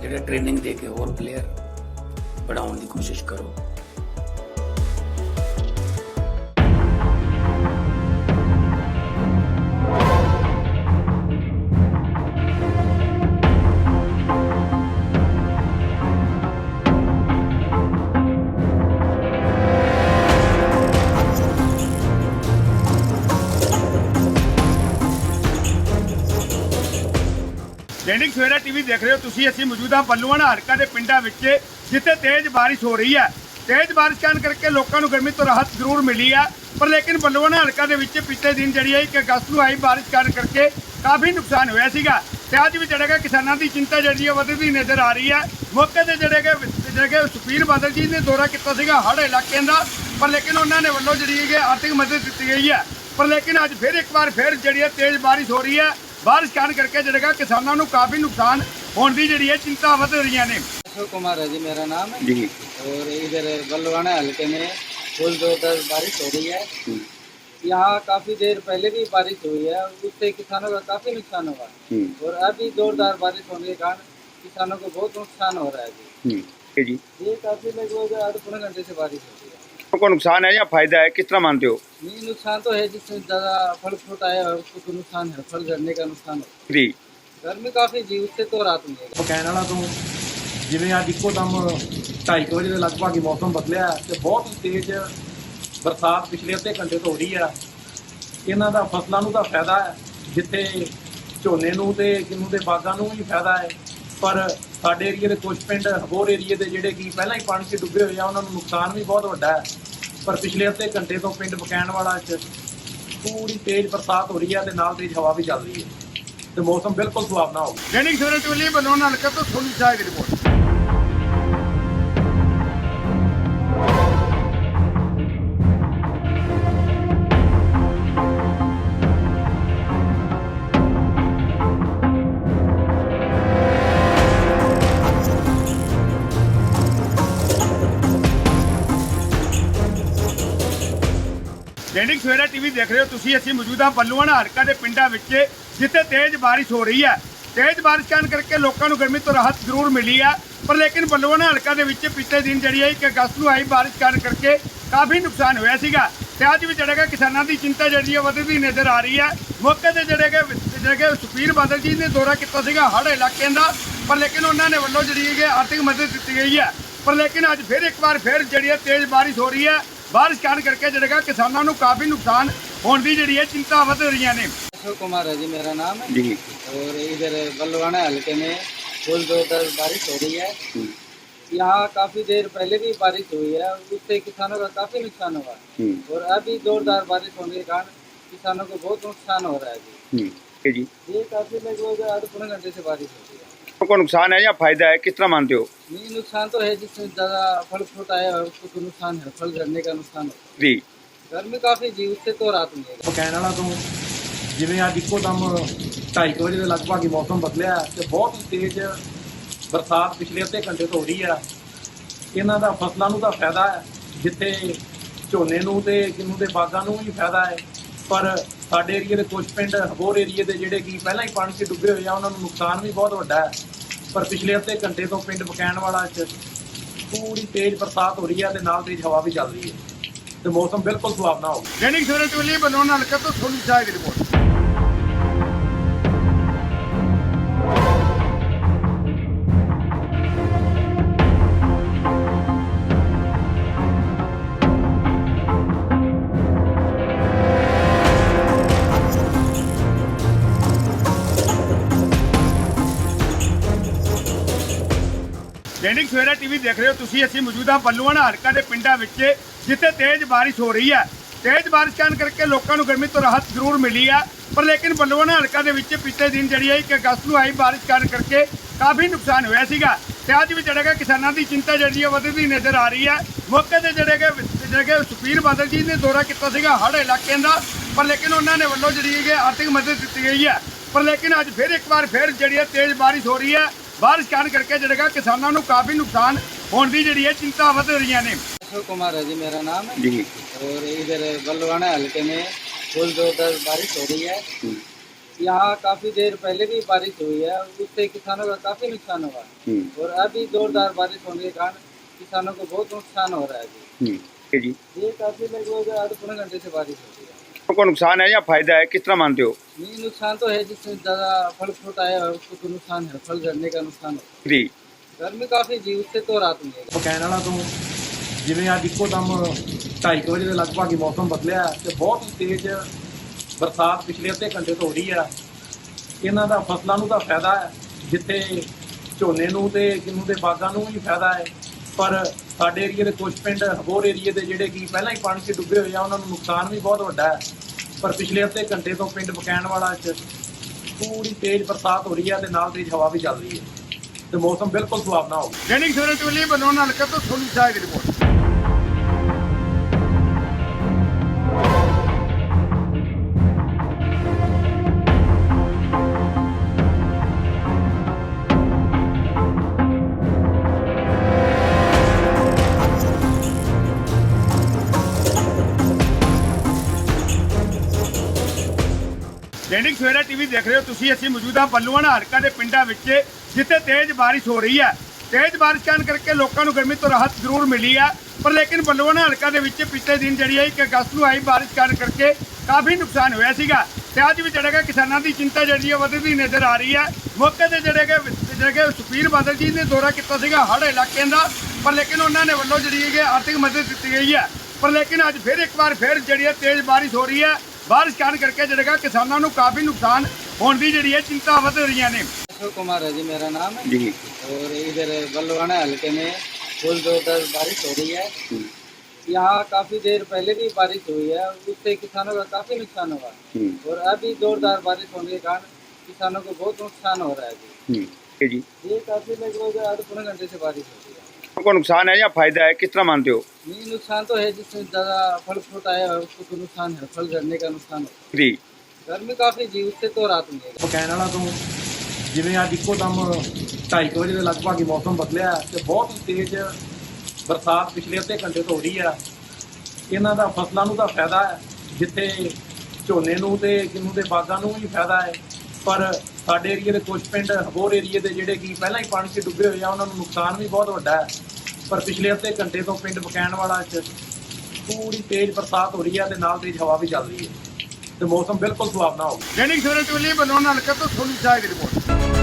ਜਿਹੜਾ ਟ੍ਰੇਨਿੰਗ ਦੇ ਕੇ ਹੋਰ ਪਲੇਅਰ ਬਣਾਉਣ ਦੀ ਕੋਸ਼ਿਸ਼ ਕਰੋ। ਦੈਨਿਕ ਸਵੇਰਾ ਟੀਵੀ ਦੇਖ ਰਹੇ ਹੋ ਤੁਸੀਂ, ਅਸੀਂ ਮੌਜੂਦਾ ਬੱਲੂਆਣਾ ਹਲਕਾ ਦੇ ਪਿੰਡਾਂ ਵਿੱਚ, ਜਿੱਥੇ ਤੇਜ਼ ਬਾਰਿਸ਼ ਹੋ ਰਹੀ ਹੈ। ਤੇਜ਼ ਬਾਰਿਸ਼ ਕਾਰਨ ਕਰਕੇ ਲੋਕਾਂ ਨੂੰ ਗਰਮੀ ਤੋਂ ਰਾਹਤ ਜ਼ਰੂਰ ਮਿਲੀ ਹੈ। ਪਰ ਲੇਕਿਨ ਬੱਲੂਆਣਾ ਹਲਕਾ ਦੇ ਵਿੱਚ ਪਿਛਲੇ ਦਿਨ ਜਿਹੜੀ ਹੈ ਕਿ ਅਗਸਤ ਨੂੰ ਆਈ ਬਾਰਿਸ਼ ਕਾਰਨ ਕਰਕੇ ਕਾਫੀ ਨੁਕਸਾਨ ਹੋਇਆ ਸੀਗਾ। ਤੇ ਅੱਜ ਵੀ ਜਿਹੜਾ ਕਿ ਕਿਸਾਨਾਂ ਦੀ ਚਿੰਤਾ ਜਿਹੜੀ ਹੈ ਵਧਦੀ ਨਜ਼ਰ ਆ ਰਹੀ ਹੈ। ਮੌਕੇ ਤੇ ਜਿਹੜੇ ਕਿ ਜਿਹੜੇ ਕਿ ਸੁਖਬੀਰ ਬਾਦਲ ਜੀ ਨੇ ਦੌਰਾ ਕੀਤਾ ਸੀਗਾ ਹੜ੍ਹ ਇਲਾਕੇ ਦਾ। ਪਰ ਲੇਕਿਨ ਉਹਨਾਂ ਨੇ ਵੱਲੋਂ ਜਿਹੜੀ ਹੈ ਆਰਥਿਕ ਮਦਦ ਦਿੱਤੀ ਗਈ ਹੈ। ਪਰ ਲੇਕਿਨ ਅੱਜ ਫਿਰ ਇੱਕ ਵਾਰ ਫਿਰ ਜਿਹੜੀ ਹੈ ਤੇਜ਼ ਬਾਰਿਸ਼ ਹੋ ਰਹੀ ਹੈ। ਬਾਰਿਸ਼ ਕਾਰਨ ਕਰਕੇ ਜਿਹੜਾ ਕਿ ਕਿਸਾਨਾਂ ਨੂੰ ਕਾਫੀ ਨੁਕਸਾਨ ਹੋਣ ਦੀ ਜਿਹੜੀ ਹੈ ਚਿੰਤਾ ਵਧ ਰਹੀਆਂ ਨੇ अशोक कुमार है जी मेरा नाम है ਜੀ और इधर बलवाना हल्के में फुल जोरदार बारिश हो रही है यहाँ काफी देर पहले भी बारिश हुई है उससे किसानों का काफी नुकसान हुआ है और अभी जोरदार बारिश होने के कारण किसानों को बहुत नुकसान हो रहा है जी ठीक है जी ये काफी लगभग आठ पौने घंटे से बारिश हो रही है को नुकसान है या फायदा है किस तरह मानते हो नहीं नुकसान तो है जिससे ज्यादा फल फ्रूट आया है उसको तो नुकसान है फल झड़ने का नुकसान है जी गर्मी काफी जी उससे तो राहत मिलेगा ਪਕੈਨ ਵਾਲਾ ਤੋਂ ਜਿਵੇਂ ਅੱਜ ਇੱਕੋ ਦਮ 2:30 ਵਜੇ ਦੇ ਲਗਭਗ ਹੀ ਮੌਸਮ ਬਦਲਿਆ ਤੇ ਬਹੁਤ ਹੀ ਤੇਜ਼ ਬਰਸਾਤ ਪਿਛਲੇ ਅੱਧੇ ਘੰਟੇ ਤੋਂ ਹੋ ਰਹੀ ਆ ਇਹਨਾਂ ਦਾ ਫਸਲਾਂ ਨੂੰ ਤਾਂ ਫਾਇਦਾ ਹੈ ਜਿੱਥੇ ਝੋਨੇ ਨੂੰ ਤੇ ਕਿੰਨੂ ਦੇ ਬਾਗਾਂ ਨੂੰ ਵੀ ਫਾਇਦਾ ਹੈ ਪਰ ਸਾਡੇ ਏਰੀਏ ਦੇ ਕੁਝ ਪਿੰਡ ਹੋਰ ਏਰੀਏ ਦੇ ਜਿਹੜੇ ਕਿ ਪਹਿਲਾਂ ਹੀ ਪਾਣੀ 'ਚ ਡੁੱਬੇ ਹੋਏ ਆ, ਉਹਨਾਂ ਨੂੰ ਨੁਕਸਾਨ ਵੀ ਬਹੁਤ ਵੱਡਾ ਹੈ। ਪਰ ਪਿਛਲੇ ਅੱਧੇ ਘੰਟੇ ਤੋਂ ਪਿੰਡ ਬਕੈਨ ਵਾਲਾ 'ਚ ਪੂਰੀ ਤੇਜ਼ ਬਰਸਾਤ ਹੋ ਰਹੀ ਹੈ ਤੇ ਨਾਲ ਤੇਜ਼ ਹਵਾ ਵੀ ਚੱਲ ਰਹੀ ਹੈ। ਤੇ ਮੌਸਮ ਬਿਲਕੁਲ ਸੁਹਾਵਣਾ ਹੋ ਗਿਆ। ਦੈਨਿਕ ਸਵੇਰਾ ਟੀਵੀ ਲਈ ਬੱਲੂਆਣਾ ਤੋਂ ਸੋਨੂੰ ਸ਼ਾਹ ਦੀ ਰਿਪੋਰਟ ਦੈਨਿਕ ਸਵੇਰਾ ਟੀਵੀ ਦੇਖ ਰਹੇ ਹੋ ਤੁਸੀਂ, ਅਸੀਂ ਮੌਜੂਦਾ ਬੱਲੂਆਣਾ ਹਲਕਾ ਦੇ ਪਿੰਡਾਂ ਵਿੱਚ, ਜਿੱਥੇ ਤੇਜ਼ ਬਾਰਿਸ਼ ਹੋ ਰਹੀ ਹੈ। ਤੇਜ਼ ਬਾਰਿਸ਼ ਕਾਰਨ ਕਰਕੇ ਲੋਕਾਂ ਨੂੰ ਗਰਮੀ ਤੋਂ ਰਾਹਤ ਜ਼ਰੂਰ ਮਿਲੀ ਹੈ। ਪਰ ਲੇਕਿਨ ਬੱਲੂਆਣਾ ਹਲਕਾ ਦੇ ਵਿੱਚ ਪਿਛਲੇ ਦਿਨ ਜਿਹੜੀ ਹੈ ਕਿ ਅਗਸਤ ਨੂੰ ਆਈ ਬਾਰਿਸ਼ ਕਾਰਨ ਕਰਕੇ ਕਾਫੀ ਨੁਕਸਾਨ ਹੋਇਆ ਸੀਗਾ। ਤੇ ਅੱਜ ਵੀ ਜਿਹੜਾ ਕਿ ਕਿਸਾਨਾਂ ਦੀ ਚਿੰਤਾ ਜਿਹੜੀ ਹੈ ਵਧਦੀ ਨਜ਼ਰ ਆ ਰਹੀ ਹੈ। ਮੌਕੇ ਤੇ ਜਿਹੜੇ ਕਿ ਜਿਹੜੇ ਕਿ ਸੁਖਬੀਰ ਬਾਦਲ ਜੀ ਨੇ ਦੌਰਾ ਕੀਤਾ ਸੀਗਾ ਹੜ੍ਹ ਇਲਾਕੇ ਦਾ। ਪਰ ਲੇਕਿਨ ਉਹਨਾਂ ਨੇ ਵੱਲੋਂ ਜਿਹੜੀ ਹੈ ਆਰਥਿਕ ਮਦਦ ਦਿੱਤੀ ਗਈ ਹੈ। ਪਰ ਲੇਕਿਨ ਅੱਜ ਫਿਰ ਇੱਕ ਵਾਰ ਫਿਰ ਜਿਹੜੀ ਹੈ ਤੇਜ਼ ਬਾਰਿਸ਼ ਹੋ ਰਹੀ ਹੈ। ਬਾਰਿਸ਼ ਕਾਰਨ ਕਰਕੇ ਜਿਹੜਾ ਕਿ ਕਿਸਾਨਾਂ ਨੂੰ ਕਾਫੀ ਨੁਕਸਾਨ ਹੋਣ ਦੀ ਜਿਹੜੀ ਹੈ ਚਿੰਤਾ ਵਧ ਰਹੀਆਂ ਨੇ अशोक कुमार है जी मेरा नाम है जी और इधर बलवाना हल्के में फुल जोरदार बारिश हो रही है यहाँ काफी देर पहले भी बारिश हुई है उससे किसानों का काफी नुकसान हुआ है और अभी जोरदार बारिश होने के कारण किसानों को बहुत नुकसान हो रहा है जी ठीक है जी ये काफी लगभग आठ पौने घंटे से बारिश हो रही है को नुकसान है या फायदा है किस तरह मानते हो नहीं नुकसान तो है जिससे ज्यादा फल फ्रूट आया है उसको तो नुकसान है फल झड़ने का नुकसान है जी गर्मी काफी जी उससे तो राहत मिलेगा ਪਕੈਨ ਵਾਲਾ ਤੋਂ ਜਿਵੇਂ ਅੱਜ ਇੱਕੋ ਦਮ 2:30 ਵਜੇ ਦੇ ਲਗਭਗ ਹੀ ਮੌਸਮ ਬਦਲਿਆ ਤੇ ਬਹੁਤ ਹੀ ਤੇਜ਼ ਬਰਸਾਤ ਪਿਛਲੇ ਅੱਧੇ ਘੰਟੇ ਤੋਂ ਹੋ ਰਹੀ ਆ ਇਹਨਾਂ ਦਾ ਫਸਲਾਂ ਨੂੰ ਤਾਂ ਫਾਇਦਾ ਹੈ ਜਿੱਥੇ ਝੋਨੇ ਨੂੰ ਤੇ ਕਿੰਨੂ ਦੇ ਬਾਗਾਂ ਨੂੰ ਵੀ ਫਾਇਦਾ ਹੈ ਪਰ ਸਾਡੇ ਏਰੀਏ ਦੇ ਕੁਝ ਪਿੰਡ ਹੋਰ ਏਰੀਏ ਦੇ ਜਿਹੜੇ ਕਿ ਪਹਿਲਾਂ ਹੀ ਪਾਣੀ 'ਚ ਡੁੱਬੇ ਹੋਏ ਆ ਉਹਨਾਂ ਨੂੰ ਨੁਕਸਾਨ ਵੀ ਬਹੁਤ ਵੱਡਾ ਹੈ ਪਰ ਪਿਛਲੇ ਅੱਧੇ ਘੰਟੇ ਤੋਂ ਪਿੰਡ ਬਕੈਣ ਵਾਲਾ 'ਚ ਪੂਰੀ ਤੇਜ਼ ਬਰਸਾਤ ਹੋ ਰਹੀ ਹੈ ਤੇ ਨਾਲ ਤੇਜ਼ ਹਵਾ ਵੀ ਚੱਲ ਰਹੀ ਹੈ। ਤੇ ਮੌਸਮ ਬਿਲਕੁਲ ਸੁਹਾਵਣਾ ਹੋ ਗਿਆ। ਦੈਨਿਕ ਸਵੇਰਾ ਟੀਵੀ ਲਈ ਹਲਕਾ ਤੋਂ ਸੋਨੂ ਸ਼ਾਹ ਦੀ ਰਿਪੋਰਟ। ਦੈਨਿਕ ਸਵੇਰਾ ਟੀਵੀ ਦੇਖ ਰਹੇ ਹੋ ਤੁਸੀਂ, ਅਸੀਂ ਮੌਜੂਦਾ ਬੱਲੂਆਣਾ ਹਲਕਾ ਦੇ ਪਿੰਡਾਂ ਵਿੱਚ, ਜਿੱਥੇ ਤੇਜ਼ ਬਾਰਿਸ਼ ਹੋ ਰਹੀ ਹੈ। ਤੇਜ਼ ਬਾਰਿਸ਼ ਕਾਰਨ ਕਰਕੇ ਲੋਕਾਂ ਨੂੰ ਗਰਮੀ ਤੋਂ ਰਾਹਤ ਜ਼ਰੂਰ ਮਿਲੀ ਹੈ, ਪਰ ਲੇਕਿਨ ਬੱਲੂਆਣਾ ਹਲਕਾ ਦੇ ਵਿੱਚ ਪਿਛਲੇ ਦਿਨ ਜਿਹੜੀ ਹੈ ਇੱਕ ਅਗਸਤ ਨੂੰ ਆਈ ਬਾਰਿਸ਼ ਕਾਰਨ ਕਰਕੇ ਕਾਫੀ ਨੁਕਸਾਨ ਹੋਇਆ ਸੀਗਾ। ਤੇ ਅੱਜ ਵੀ ਜਿਹੜਾ ਕਿਸਾਨਾਂ ਦੀ ਚਿੰਤਾ ਜਿਹੜੀ ਹੈ ਵਧਦੀ ਨਜ਼ਰ ਆ ਰਹੀ ਹੈ। ਮੌਕੇ ਤੇ ਜਿਹੜੇ ਕਿ ਜਿਹੜੇ ਸੁਖਬੀਰ ਬਾਦਲ ਜੀ ਨੇ ਦੌਰਾ ਕੀਤਾ ਸੀਗਾ ਹੜ ਇਲਾਕੇ ਦਾ, ਪਰ ਲੇਕਿਨ ਉਹਨਾਂ ਨੇ ਵੱਲੋਂ ਜਿਹੜੀ ਹੈ ਆਰਥਿਕ ਮਦਦ ਦਿੱਤੀ ਗਈ ਹੈ। ਪਰ ਲੇਕਿਨ ਅੱਜ ਫਿਰ ਇੱਕ ਵਾਰ ਫਿਰ ਜਿਹੜੀ ਹੈ ਤੇਜ਼ ਬਾਰਿਸ਼ ਹੋ ਰਹੀ ਹੈ। ਬਾਰਿਸ਼ ਕਾਰਨ ਕਰਕੇ ਜਿਹੜਾ ਕਿ ਕਿਸਾਨਾਂ ਨੂੰ ਕਾਫੀ ਨੁਕਸਾਨ ਹੋਣ ਦੀ ਜਿਹੜੀ ਹੈ ਚਿੰਤਾ ਵਧ ਰਹੀਆਂ ਨੇ अशोक कुमार है जी मेरा नाम है जी और इधर बलवाना हल्के में फुल जोरदार बारिश हो रही है यहाँ काफी देर पहले भी बारिश हुई है उससे किसानों का काफी नुकसान हुआ है और अभी जोरदार बारिश होने के कारण किसानों को बहुत नुकसान हो रहा है जी ठीक है जी ये काफी लगभग आठ पौने घंटे से बारिश हो रही है को नुकसान है या फायदा है किस तरह मानते हो नहीं नुकसान तो है जिससे ज्यादा फल फ्रूट आया है उसको तो नुकसान है फल झड़ने का नुकसान हो जी गर्मी काफी जी उससे तो राहत मिलेगी ਬਕੈਣ ਵਾਲਾ ਤੋਂ ਜਿਵੇਂ ਅੱਜ ਇੱਕੋ ਦਮ 2:30 ਵਜੇ ਦੇ ਲਗਭਗ ਹੀ ਮੌਸਮ ਬਦਲਿਆ ਤੇ ਬਹੁਤ ਹੀ ਤੇਜ਼ ਬਰਸਾਤ ਪਿਛਲੇ ਅੱਧੇ ਘੰਟੇ ਤੋਂ ਹੋ ਰਹੀ ਆ ਇਹਨਾਂ ਦਾ ਫਸਲਾਂ ਨੂੰ ਤਾਂ ਫਾਇਦਾ ਹੈ ਜਿੱਥੇ ਝੋਨੇ ਨੂੰ ਤੇ ਕਿੰਨੂ ਦੇ ਬਾਗਾਂ ਨੂੰ ਵੀ ਫਾਇਦਾ ਹੈ ਪਰ ਸਾਡੇ ਏਰੀਏ ਦੇ ਕੁਝ ਪਿੰਡ ਹੋਰ ਏਰੀਏ ਦੇ ਜਿਹੜੇ ਕਿ ਪਹਿਲਾਂ ਹੀ ਪਾਣੀ 'ਚ ਡੁੱਬੇ ਹੋਏ ਆ, ਉਹਨਾਂ ਨੂੰ ਨੁਕਸਾਨ ਵੀ ਬਹੁਤ ਵੱਡਾ ਹੈ। ਪਰ ਪਿਛਲੇ ਅੱਧੇ ਘੰਟੇ ਤੋਂ ਪਿੰਡ ਬਕੈਣ ਵਾਲਾ 'ਚ ਪੂਰੀ ਤੇਜ਼ ਬਰਸਾਤ ਹੋ ਰਹੀ ਹੈ ਤੇ ਨਾਲ ਤੇਜ਼ ਹਵਾ ਵੀ ਚੱਲ ਰਹੀ ਹੈ। ਤੇ ਮੌਸਮ ਬਿਲਕੁਲ ਸੁਹਾਵਣਾ ਹੋ ਗਿਆ। ਦੈਨਿਕ ਸਵੇਰਾ ਟੀਵੀ ਲਈ ਹਲਕਾ ਤੋਂ ਸੋਨੂ ਸ਼ਾਹ ਦੀ ਰਿਪੋਰਟ। ਦੈਨਿਕ ਸਵੇਰਾ ਟੀਵੀ ਦੇਖ ਰਹੇ ਹੋ ਤੁਸੀਂ। ਅਸੀਂ ਮੌਜੂਦਾ ਹਾਂ ਬੱਲੂਆਣਾ ਹਲਕਾ ਦੇ ਪਿੰਡਾਂ ਵਿੱਚ, ਜਿੱਥੇ ਤੇਜ਼ ਬਾਰਿਸ਼ ਹੋ ਰਹੀ ਹੈ। ਤੇਜ਼ ਬਾਰਿਸ਼ ਕਾਰਨ ਕਰਕੇ ਲੋਕਾਂ ਨੂੰ ਗਰਮੀ ਤੋਂ ਰਾਹਤ ਜ਼ਰੂਰ ਮਿਲੀ ਹੈ। ਪਰ ਲੇਕਿਨ ਬੱਲੂਆਣਾ ਹਲਕਾ ਦੇ ਵਿੱਚ ਪਿਛਲੇ ਦਿਨ ਜਿਹੜੀ ਹੈ, ਇੱਕ ਅਗਸਤ ਨੂੰ ਆਈ ਬਾਰਿਸ਼ ਕਾਰਨ ਕਰਕੇ ਕਾਫੀ ਨੁਕਸਾਨ ਹੋਇਆ ਸੀਗਾ। ਤੇ ਅੱਜ ਵੀ ਜਿਹੜਾ ਕਿ ਕਿਸਾਨਾਂ ਦੀ ਚਿੰਤਾ ਜਿਹੜੀ ਹੈ ਵਧਦੀ ਨਜ਼ਰ ਆ ਰਹੀ ਹੈ। ਮੌਕੇ ਤੇ ਜਿਹੜੇ ਕਿ ਜਿਹੜੇ ਕਿ ਸੁਖਬੀਰ ਬਾਦਲ ਜੀ ਨੇ ਦੌਰਾ ਕੀਤਾ ਸੀਗਾ ਹੜ ਇਲਾਕੇ ਦਾ। ਪਰ ਲੇਕਿਨ ਉਹਨਾਂ ਨੇ ਵੱਲੋਂ ਜਿਹੜੀ ਹੈ ਆਰਥਿਕ ਮਦਦ ਦਿੱਤੀ ਗਈ ਹੈ। ਪਰ ਲੇਕਿਨ ਅੱਜ ਫਿਰ ਇੱਕ ਵਾਰ ਫਿਰ ਜਿਹੜੀ ਹੈ, ਤੇਜ਼ ਬਾਰਿਸ਼ ਹੋ ਰਹੀ ਹੈ। ਬਾਰਿਸ਼ ਕਾਰਨ ਕਰਕੇ ਜਿਹੜਾ ਕਿ ਕਿਸਾਨਾਂ ਨੂੰ ਕਾਫੀ ਨੁਕਸਾਨ ਹੋਣ ਦੀ ਜਿਹੜੀ ਹੈ ਚਿੰਤਾ ਵਧ ਰਹੀਆਂ ਨੇ अशोक कुमार है जी मेरा नाम है जी और इधर बलवाना हल्के में फुल जोरदार बारिश हो रही है यहाँ काफी देर पहले भी बारिश हुई है उससे किसानों का काफी नुकसान हुआ है और अभी जोरदार बारिश होने के कारण किसानों को बहुत नुकसान हो रहा है जी ठीक है जी ये काफी लगभग आठ पौने घंटे से बारिश हो रही है को नुकसान है या फायदा है किस तरह मानते हो नहीं नुकसान तो है जिससे ज्यादा फल फ्रूट आया है उसको तो नुकसान है फल झड़ने का नुकसान हो जी गर्मी काफी जी उससे तो राहत मिलेगी ਬਕੈਣ ਵਾਲਾ ਤੋਂ ਜਿਵੇਂ ਅੱਜ ਇੱਕੋ ਦਮ 2:30 ਵਜੇ ਦੇ ਲਗਭਗ ਹੀ ਮੌਸਮ ਬਦਲਿਆ ਤੇ ਬਹੁਤ ਹੀ ਤੇਜ਼ ਬਰਸਾਤ ਪਿਛਲੇ ਅੱਧੇ ਘੰਟੇ ਤੋਂ ਹੋ ਰਹੀ ਆ ਇਹਨਾਂ ਦਾ ਫਸਲਾਂ ਨੂੰ ਤਾਂ ਫਾਇਦਾ ਹੈ ਜਿੱਥੇ ਝੋਨੇ ਨੂੰ ਤੇ ਕਿੰਨੂ ਦੇ ਬਾਗਾਂ ਨੂੰ ਵੀ ਫਾਇਦਾ ਹੈ ਪਰ ਸਾਡੇ ਏਰੀਏ ਦੇ ਕੁਝ ਪਿੰਡ ਹੋਰ ਏਰੀਏ ਦੇ ਜਿਹੜੇ ਕਿ ਪਹਿਲਾਂ ਹੀ ਪਾਣੀ 'ਚ ਡੁੱਬੇ ਹੋਏ ਆ, ਉਹਨਾਂ ਨੂੰ ਨੁਕਸਾਨ ਵੀ ਬਹੁਤ ਵੱਡਾ ਹੈ। ਪਰ ਪਿਛਲੇ ਅੱਧੇ ਘੰਟੇ ਤੋਂ ਪਿੰਡ ਬਕੈਣ ਵਾਲਾ 'ਚ ਪੂਰੀ ਤੇਜ਼ ਬਰਸਾਤ ਹੋ ਰਹੀ ਹੈ ਤੇ ਨਾਲ ਤੇਜ਼ ਹਵਾ ਵੀ ਚੱਲ ਰਹੀ ਹੈ। ਤੇ ਮੌਸਮ ਬਿਲਕੁਲ ਸੁਹਾਵਣਾ ਹੋ ਗਿਆ। ਦੈਨਿਕ ਸਵੇਰਾ ਟੀਵੀ ਲਈ ਹਲਕਾ ਤੋਂ ਸੋਨੂ ਸ਼ਾਹ ਦੀ ਰਿਪੋਰਟ